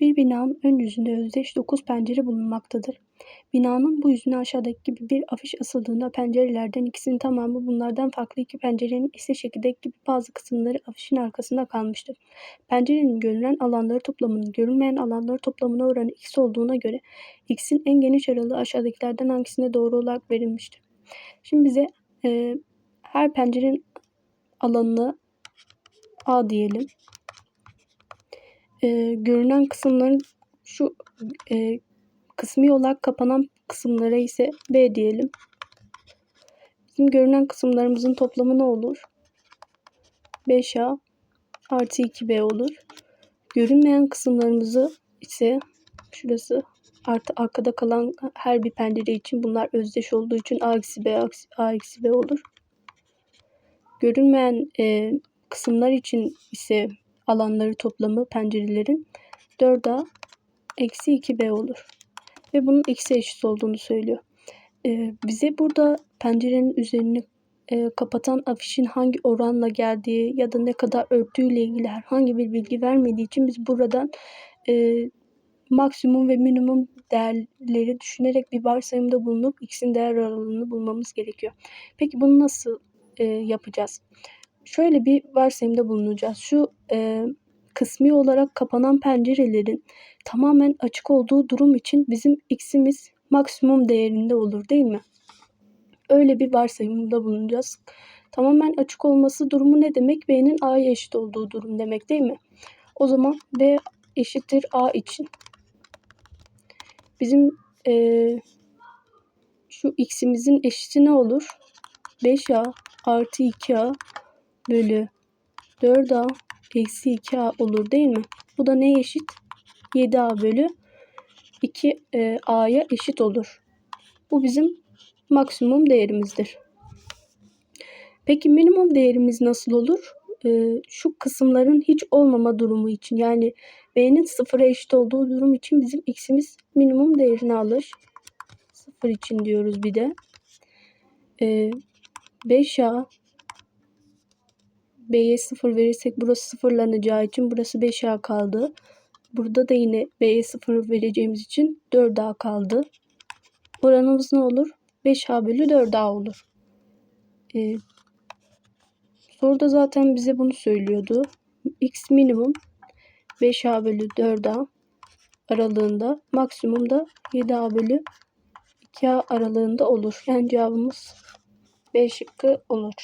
Bir binanın ön yüzünde özdeş 9 pencere bulunmaktadır. Binanın bu yüzüne aşağıdaki gibi bir afiş asıldığında pencerelerden ikisinin tamamı bunlardan farklı iki pencerenin ise şekildeki gibi bazı kısımları afişin arkasında kalmıştır. Pencerenin görünen alanları toplamının görünmeyen alanları toplamına oranı x olduğuna göre x'in en geniş aralığı aşağıdakilerden hangisine doğru olarak verilmiştir. Şimdi bize e, her pencerenin alanını a diyelim. E, görünen kısımların şu e, kısmi olarak kapanan kısımlara ise B diyelim. Bizim görünen kısımlarımızın toplamı ne olur? 5A artı 2B olur. Görünmeyen kısımlarımızı ise şurası artı arkada kalan her bir pencere için bunlar özdeş olduğu için A eksi B A eksi B olur. Görünmeyen e, kısımlar için ise alanları toplamı pencerelerin 4A eksi 2B olur. Ve bunun eksi eşit olduğunu söylüyor. Ee, bize burada pencerenin üzerini e, kapatan afişin hangi oranla geldiği ya da ne kadar örtüyle ilgili herhangi bir bilgi vermediği için biz buradan e, maksimum ve minimum değerleri düşünerek bir varsayımda bulunup x'in değer aralığını bulmamız gerekiyor. Peki bunu nasıl e, yapacağız? Şöyle bir varsayımda bulunacağız. Şu e, kısmi olarak kapanan pencerelerin tamamen açık olduğu durum için bizim x'imiz maksimum değerinde olur değil mi? Öyle bir varsayımda bulunacağız. Tamamen açık olması durumu ne demek? B'nin A'ya eşit olduğu durum demek değil mi? O zaman B eşittir A için. Bizim e, şu x'imizin eşiti ne olur? 5A artı 2A bölü 4A eksi 2A olur değil mi? Bu da neye eşit? 7A bölü 2A'ya eşit olur. Bu bizim maksimum değerimizdir. Peki minimum değerimiz nasıl olur? Ee, şu kısımların hiç olmama durumu için yani B'nin sıfıra eşit olduğu durum için bizim x'imiz minimum değerini alır. Sıfır için diyoruz bir de. Ee, 5A B'ye 0 verirsek burası sıfırlanacağı için burası 5A kaldı. Burada da yine B'ye 0 vereceğimiz için 4A kaldı. Oranımız ne olur? 5A bölü 4A olur. Ee, soruda zaten bize bunu söylüyordu. X minimum 5A bölü 4A aralığında maksimum da 7A bölü 2A aralığında olur. Yani cevabımız B şıkkı olur.